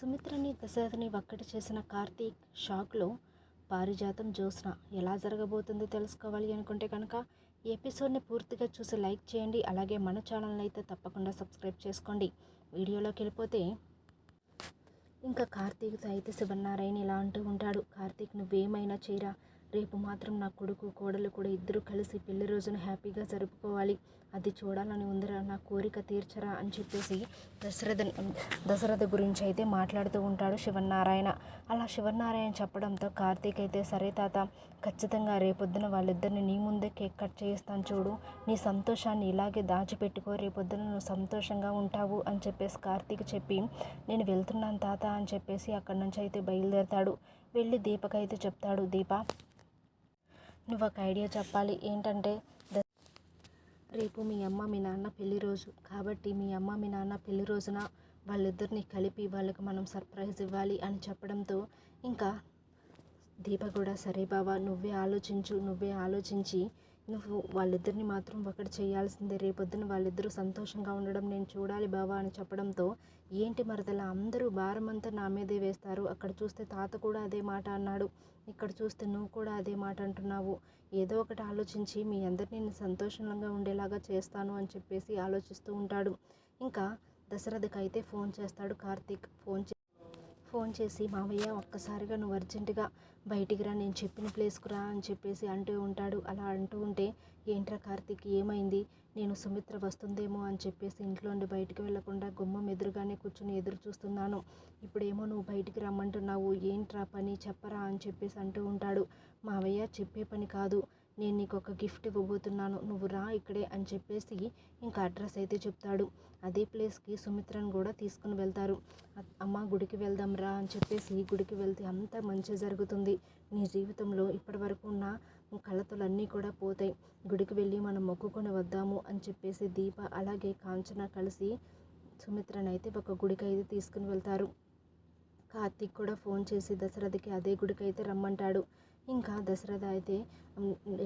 సుమిత్రని దశరథని ఒక్కటి చేసిన కార్తీక్ షాక్లో పారిజాతం జ్యోత్స్న. ఎలా జరగబోతుందో తెలుసుకోవాలి అనుకుంటే కనుక ఈ ఎపిసోడ్ని పూర్తిగా చూసి లైక్ చేయండి. అలాగే మన ఛానల్ని అయితే తప్పకుండా సబ్స్క్రైబ్ చేసుకోండి. వీడియోలోకి వెళ్ళిపోతే ఇంకా కార్తీక్తో అయితే శివనారాయణ ఇలా అంటూ ఉంటాడు. కార్తీక్ నువ్వేమైనా చేయరా? రేపు మాత్రం నా కొడుకు కోడలు కూడా ఇద్దరు కలిసి పెళ్ళి రోజున హ్యాపీగా జరుపుకోవాలి. అది చూడాలని ఉందిరా నా కోరిక తీర్చరా అని చెప్పేసి దశరథ దశరథ గురించి అయితే మాట్లాడుతూ ఉంటాడు శివనారాయణ అలా శివనారాయణ చెప్పడంతో కార్తీక్ అయితే సరే తాత ఖచ్చితంగా రేపొద్దున వాళ్ళిద్దరిని నీ ముందే కేక్ కట్ చేయిస్తాను చూడు. నీ సంతోషాన్ని ఇలాగే దాచిపెట్టుకో రేపొద్దున నువ్వు సంతోషంగా ఉంటావు అని చెప్పేసి కార్తీక్ చెప్పి నేను వెళ్తున్నాను తాత అని చెప్పేసి అక్కడి నుంచి అయితే బయలుదేరతాడు. వెళ్ళి దీపకైతే చెప్తాడు దీప నువ్వు ఒక ఐడియా చెప్పాలి. ఏంటంటే ద- రేపు మీ అమ్మ మీ నాన్న పెళ్ళి రోజు. కాబట్టి మీ అమ్మ మీ నాన్న పెళ్ళి రోజున వాళ్ళిద్దరిని కలిపి వాళ్ళకి మనం సర్ప్రైజ్ ఇవ్వాలి అని చెప్పడంతో ఇంకా దీప కూడా సరే బావా నువ్వే ఆలోచించు నువ్వే ఆలోచించి నువ్వు వాళ్ళిద్దరిని మాత్రం ఒకటి చేయాల్సిందే. రేపొద్దున వాళ్ళిద్దరూ సంతోషంగా ఉండడం నేను చూడాలి బావా అని చెప్పడంతో ఏంటి మరదల అందరూ భారం అంతా నా మీదే వేస్తారు. అక్కడ చూస్తే తాత కూడా అదే మాట అన్నాడు. ఇక్కడ చూస్తే నువ్వు కూడా అదే మాట అంటున్నావు. ఏదో ఒకటి ఆలోచించి మీ అందరినీ నేను సంతోషంగా ఉండేలాగా చేస్తాను అని చెప్పేసి ఆలోచిస్తూ ఉంటాడు. ఇంకా దశరథకైతే ఫోన్ చేస్తాడు కార్తీక్. ఫోన్ చే ఫోన్ చేసి మావయ్య ఒక్కసారిగా నువ్వు అర్జెంటుగా బయటికి రా నేను చెప్పిన ప్లేస్కు రా అని చెప్పేసి అంటూ ఉంటాడు. అలా అంటూ ఉంటే ఏంట్రా కార్తీక్ ఏమైంది? నేను సుమిత్ర వస్తుందేమో అని చెప్పేసి ఇంట్లో నుండి బయటికి వెళ్ళకుండా గుమ్మం ఎదురుగానే కూర్చుని ఎదురు చూస్తున్నాను. ఇప్పుడేమో నువ్వు బయటికి రమ్మంటున్నావు. ఏంట్రా పని? చెప్పరా అని చెప్పేసి అంటూ ఉంటాడు. మావయ్య చెప్పే పని కాదు. నేను నీకు ఒక గిఫ్ట్ ఇవ్వబోతున్నాను. నువ్వు రా ఇక్కడే అని చెప్పేసి ఇంకా అడ్రస్ అయితే చెప్తాడు. అదే ప్లేస్కి సుమిత్రను కూడా తీసుకుని వెళ్తారు. అమ్మ గుడికి వెళ్దాం రా అని చెప్పేసి గుడికి వెళ్తే అంతా మంచి జరుగుతుంది. నీ జీవితంలో ఇప్పటివరకు ఉన్న కలతలన్నీ కూడా పోతాయి. గుడికి వెళ్ళి మనం మొక్కుకొని వద్దాము అని చెప్పేసి దీప అలాగే కాంచన కలిసి సుమిత్రనైతే ఒక గుడికి అయితే తీసుకుని వెళ్తారు. కార్తీక్ కూడా ఫోన్ చేసి దశరథకి అదే గుడికి అయితే రమ్మంటాడు. ఇంకా దశరథ అయితే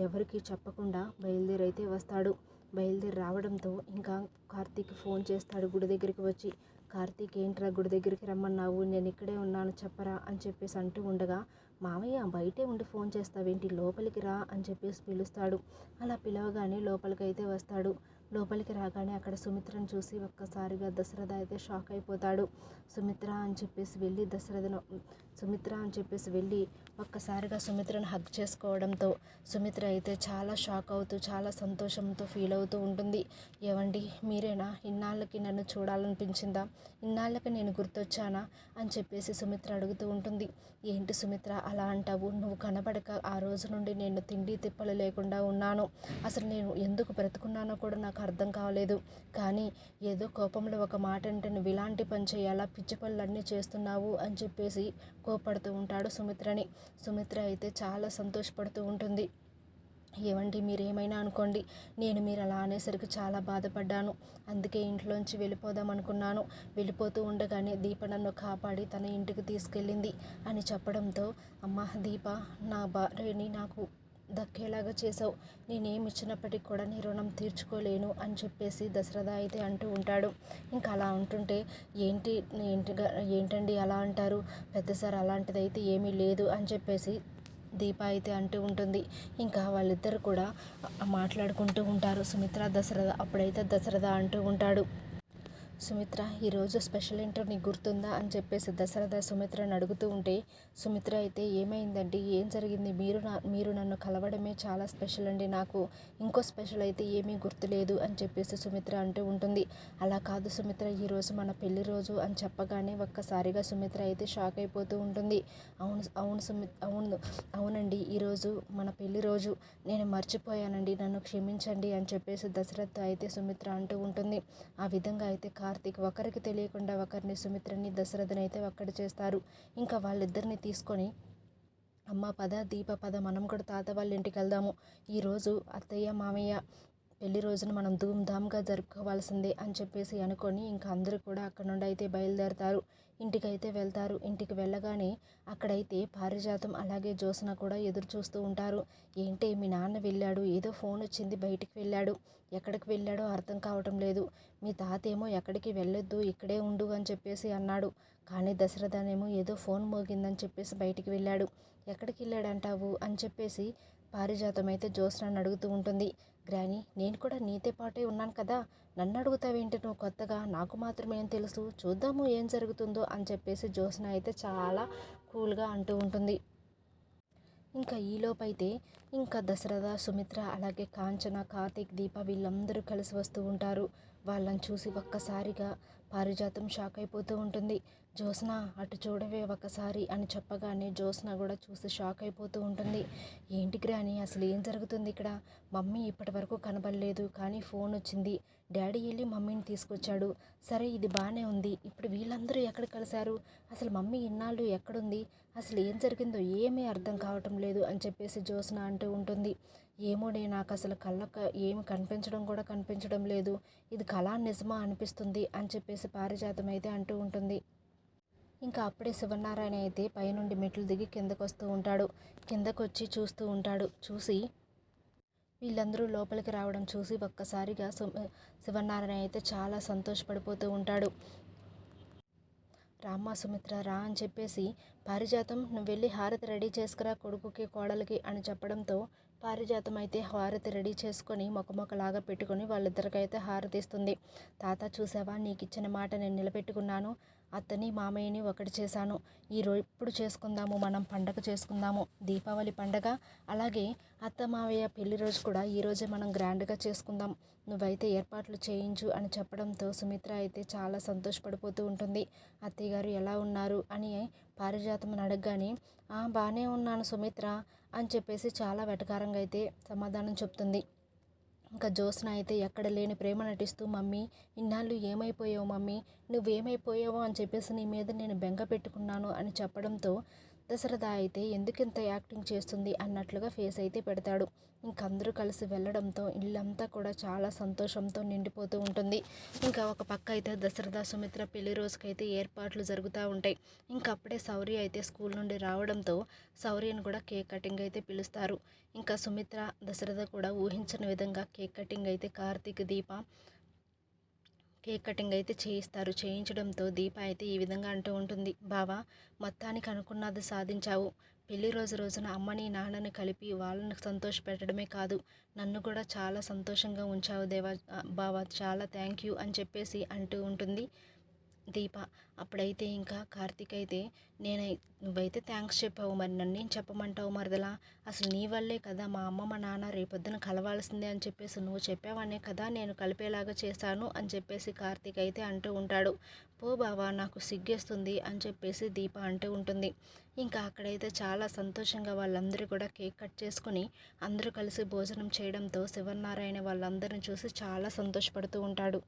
ఎవరికి చెప్పకుండా బయలుదేరి అయితే వస్తాడు. బయలుదేరి రావడంతో ఇంకా కార్తీక్ ఫోన్ చేస్తాడు గుడి దగ్గరికి వచ్చి. కార్తీక్ ఏంట్రా గుడి దగ్గరికి రమ్మన్నావు? నేను ఇక్కడే ఉన్నాను చెప్పరా? అని చెప్పేసి అంటూ ఉండగా మామయ్య బయటే ఉండి ఫోన్ చేస్తావేంటి? లోపలికి రా అని చెప్పేసి పిలుస్తాడు. అలా పిలవగానే లోపలికి అయితే వస్తాడు. లోపలికి రాగానే అక్కడ సుమిత్రను చూసి ఒక్కసారిగా దశరథ అయితే షాక్ అయిపోతాడు. సుమిత్ర అని చెప్పేసి వెళ్ళి దశరథను సుమిత్ర అని చెప్పేసి వెళ్ళి ఒక్కసారిగా సుమిత్రను హగ్ చేసుకోవడంతో సుమిత్ర అయితే చాలా షాక్ అవుతూ చాలా సంతోషంతో ఫీల్ అవుతూ ఉంటుంది. ఏవండి మీరేనా? ఇన్నాళ్ళకి నన్ను చూడాలనిపించిందా? ఇన్నాళ్ళకి నేను గుర్తొచ్చానా? అని చెప్పేసి సుమిత్ర అడుగుతూ ఉంటుంది. ఏంటి సుమిత్ర అలా అంటావు? నువ్వు కనబడక ఆ రోజు నుండి నేను తిండి తిప్పలు లేకుండా ఉన్నాను. అసలు నేను ఎందుకు బ్రతుకున్నానో కూడా నాకు అర్థం కాలేదు. కానీ ఏదో కోపంలో ఒక మాట అంటే నువ్వు ఇలాంటి పని చేయాలా? పిచ్చి పనులన్నీ చేస్తున్నావు అని చెప్పేసి కోపడుతూ ఉంటాడు సుమిత్రని. సుమిత్ర అయితే చాలా సంతోషపడుతూ ఉంటుంది. ఏమండి మీరు ఏమైనా అనుకోండి నేను మీరు అలా అనేసరికి చాలా బాధపడ్డాను. అందుకే ఇంట్లోంచి వెళ్ళిపోదాం అనుకున్నాను. వెళ్ళిపోతూ ఉండగానే దీప నన్ను కాపాడి తన ఇంటికి తీసుకెళ్ళింది అని చెప్పడంతో అమ్మ దీప నా భార్యని నాకు దక్కేలాగా చేసావు నేనేమి ఇచ్చినప్పటికీ కూడా నీ రుణం తీర్చుకోలేను అని చెప్పేసి దశరథ అయితే అంటూ ఉంటాడు. ఇంకా అలా అంటుంటే ఏంటి ఏంటిగా ఏంటండి అలా అంటారు? పెద్ద సార్ అలాంటిది అయితే ఏమీ లేదు అని చెప్పేసి దీప అయితే అంటూ ఉంటుంది. ఇంకా వాళ్ళిద్దరు కూడా మాట్లాడుకుంటూ ఉంటారు. సుమిత్ర దశరథ అప్పుడైతే దశరథ అంటూ ఉంటాడు. సుమిత్ర ఈరోజు స్పెషల్ ఏంటో నీకు గుర్తుందా అని చెప్పేసి దశరథ సుమిత్రను అడుగుతూ ఉంటే సుమిత్ర అయితే ఏమైందండి? ఏం జరిగింది? మీరు నా మీరు నన్ను కలవడమే చాలా స్పెషల్ అండి. నాకు ఇంకో స్పెషల్ అయితే ఏమీ గుర్తులేదు అని చెప్పేసి సుమిత్ర అంటూ ఉంటుంది. అలా కాదు సుమిత్ర ఈరోజు మన పెళ్ళి రోజు అని చెప్పగానే ఒక్కసారిగా సుమిత్ర అయితే షాక్ అయిపోతూ ఉంటుంది. అవును అవును సుమి అవును అవునండి ఈరోజు మన పెళ్ళి రోజు. నేను మర్చిపోయానండి నన్ను క్షమించండి అని చెప్పేసి దశరథ అయితే సుమిత్ర అంటూ ఉంటుంది. ఆ విధంగా అయితే కార్తీక్ ఒకరికి తెలియకుండా ఒకరిని సుమిత్రని దశరథని అయితే చేస్తారు. ఇంకా వాళ్ళిద్దరిని తీసుకొని అమ్మ పద దీప పద మనం కూడా తాత వాళ్ళ ఇంటికి వెళ్దాము. ఈరోజు అత్తయ్య మామయ్య పెళ్ళి రోజున మనం ధూమ్ధామ్గా జరుపుకోవాల్సిందే అని చెప్పేసి అనుకొని ఇంకా అందరూ కూడా అక్కడ నుండి అయితే బయలుదేరతారు. ఇంటికైతే వెళ్తారు. ఇంటికి వెళ్ళగానే అక్కడైతే పారిజాతం అలాగే జ్యోత్స్న కూడా ఎదురు చూస్తూ ఉంటారు. ఏంటి మీ నాన్న వెళ్ళాడు ఏదో ఫోన్ వచ్చింది బయటికి వెళ్ళాడు. ఎక్కడికి వెళ్ళాడో అర్థం కావటం లేదు. మీ తాత ఏమో ఎక్కడికి వెళ్ళొద్దు ఇక్కడే ఉండు అని చెప్పేసి అన్నాడు. కానీ దశరథనేమో ఏదో ఫోన్ మోగిందని చెప్పేసి బయటికి వెళ్ళాడు. ఎక్కడికి వెళ్ళాడంటావు? అని చెప్పేసి పారిజాతం అయితే జ్యోత్స్నాన్ని అడుగుతూ ఉంటుంది. గ్రాని నేను కూడా నీతో పాటే ఉన్నాను కదా. నన్ను అడుగుతావేంటి నువ్వు కొత్తగా? నాకు మాత్రమేం తెలుసు. చూద్దాము ఏం జరుగుతుందో అని చెప్పేసి జ్యోత్స్న అయితే చాలా కూల్గా అంటూ ఉంటుంది. ఇంకా ఈలోపైతే ఇంకా దశరథ సుమిత్ర అలాగే కాంచన కార్తీక్ దీప వీళ్ళందరూ కలిసి వస్తూ ఉంటారు. వాళ్ళని చూసి ఒక్కసారిగా పారిజాతం షాక్ అయిపోతూ ఉంటుంది. జ్యోత్స్న అటు చూడవే ఒకసారి అని చెప్పగానే జ్యోత్స్న కూడా చూసి షాక్ అయిపోతూ ఉంటుంది. ఏంటి గ్రాని అసలు ఏం జరుగుతుంది ఇక్కడ? మమ్మీ ఇప్పటి వరకు కనబడలేదు కానీ ఫోన్ వచ్చింది. డాడీ వెళ్ళి మమ్మీని తీసుకొచ్చాడు. సరే ఇది బాగానే ఉంది. ఇప్పుడు వీళ్ళందరూ ఎక్కడ కలిశారు? అసలు మమ్మీ ఇన్నాళ్ళు ఎక్కడుంది? అసలు ఏం జరిగిందో ఏమీ అర్థం కావటం లేదు అని చెప్పేసి జ్యోత్స్న అంటూ ఉంటుంది. ఏమోనే నాకు అసలు కళ్ళకు ఏమి కనిపించడం కూడా కనిపించడం లేదు. ఇది కళా నిజమా అనిపిస్తుంది అని చెప్పేసి పారిజాతం అయితే అంటూ ఉంటుంది. ఇంకా అప్పుడే శివనారాయణ అయితే పైనుండి మెట్లు దిగి కిందకు వస్తూ ఉంటాడు. కిందకు వచ్చి చూస్తూ ఉంటాడు. చూసి వీళ్ళందరూ లోపలికి రావడం చూసి ఒక్కసారిగా శివనారాయణ అయితే చాలా సంతోషపడిపోతూ ఉంటాడు. రామ్మ సుమిత్ర రా అని చెప్పేసి పారిజాతం నువ్వు వెళ్ళి హారతి రెడీ చేసుకురా కొడుకుకి కోడలికి అని చెప్పడంతో పారిజాతం అయితే హారతి రెడీ చేసుకొని మొకమొకలాగా పెట్టుకొని వాళ్ళిద్దరికైతే హారతి ఇస్తుంది తాత చూసావా నీకు ఇచ్చిన మాట నేను నిలబెట్టుకున్నాను. అత్తని మామయ్యని ఒకటి చేశాను. ఈ ఇప్పుడు చేసుకుందాము మనం పండగ చేసుకుందాము దీపావళి పండగ. అలాగే అత్త మావయ్య పెళ్ళి రోజు కూడా ఈరోజే మనం గ్రాండ్గా చేసుకుందాం. నువ్వైతే ఏర్పాట్లు చేయించు అని చెప్పడంతో సుమిత్ర అయితే చాలా సంతోషపడిపోతూ ఉంటుంది. అత్తయ్య గారు ఎలా ఉన్నారు అని పారిజాతం అడగగానే బాగానే ఉన్నాను సుమిత్ర అని చెప్పేసి చాలా వెటకారంగా అయితే సమాధానం చెప్తుంది. ఇంకా జ్యోత్స్న అయితే ఎక్కడ లేని ప్రేమ నటిస్తూ మమ్మీ ఇన్నాళ్ళు ఏమైపోయావు మమ్మీ? నువ్వేమైపోయావో అని చెప్పేసి నీ మీద నేను బెంగ పెట్టుకున్నాను అని చెప్పడంతో దశరథ అయితే ఎందుకింత యాక్టింగ్ చేస్తుంది అన్నట్లుగా ఫేస్ అయితే పెడతాడు. ఇంకందరూ కలిసి వెళ్ళడంతో ఇల్లంతా కూడా చాలా సంతోషంతో నిండిపోతూ ఉంటుంది. ఇంకా ఒక పక్క అయితే దశరథ సుమిత్ర పెళ్ళి రోజుకైతే ఏర్పాట్లు జరుగుతూ ఉంటాయి. ఇంకప్పుడే సౌరి అయితే స్కూల్ నుండి రావడంతో సౌరిని కూడా కేక్ కటింగ్ అయితే పిలుస్తారు. ఇంకా సుమిత్ర దశరథ కూడా ఊహించిన విధంగా కేక్ కటింగ్ అయితే కార్తీక్ దీప కేక్ కటింగ్ అయితే చేయిస్తారు. చేయించడంతో దీప అయితే ఈ విధంగా అంటూ ఉంటుంది. బావా మొత్తానికి అనుకున్నది సాధించావు. పెళ్ళి రోజు రోజున అమ్మని నాన్నని కలిపి వాళ్ళని సంతోష పెట్టడమే కాదు నన్ను కూడా చాలా సంతోషంగా ఉంచావు దేవా బావా చాలా థ్యాంక్ యూ అని చెప్పేసి అంటూ ఉంటుంది. దీప అప్పుడైతే ఇంకా కార్తీక్ అయితే నేను నువ్వైతే థ్యాంక్స్ చెప్పావు మరి నన్నేం చెప్పమంటావు మరదలా? అసలు నీ వల్లే కదా మా అమ్మ మా నాన్న రేపొద్దున కలవాల్సిందే అని చెప్పేసి నువ్వు చెప్పావనే కదా నేను కలిపేలాగా చేశాను అని చెప్పేసి కార్తీక్ అయితే అంటూ ఉంటాడు. పో బావా నాకు సిగ్గేస్తుంది అని చెప్పేసి దీప అంటూ ఉంటుంది. ఇంకా అక్కడైతే చాలా సంతోషంగా వాళ్ళందరూ కూడా కేక్ కట్ చేసుకుని అందరూ కలిసి భోజనం చేయడంతో శివనారాయణ వాళ్ళందరిని చూసి చాలా సంతోషపడుతూ ఉంటాడు.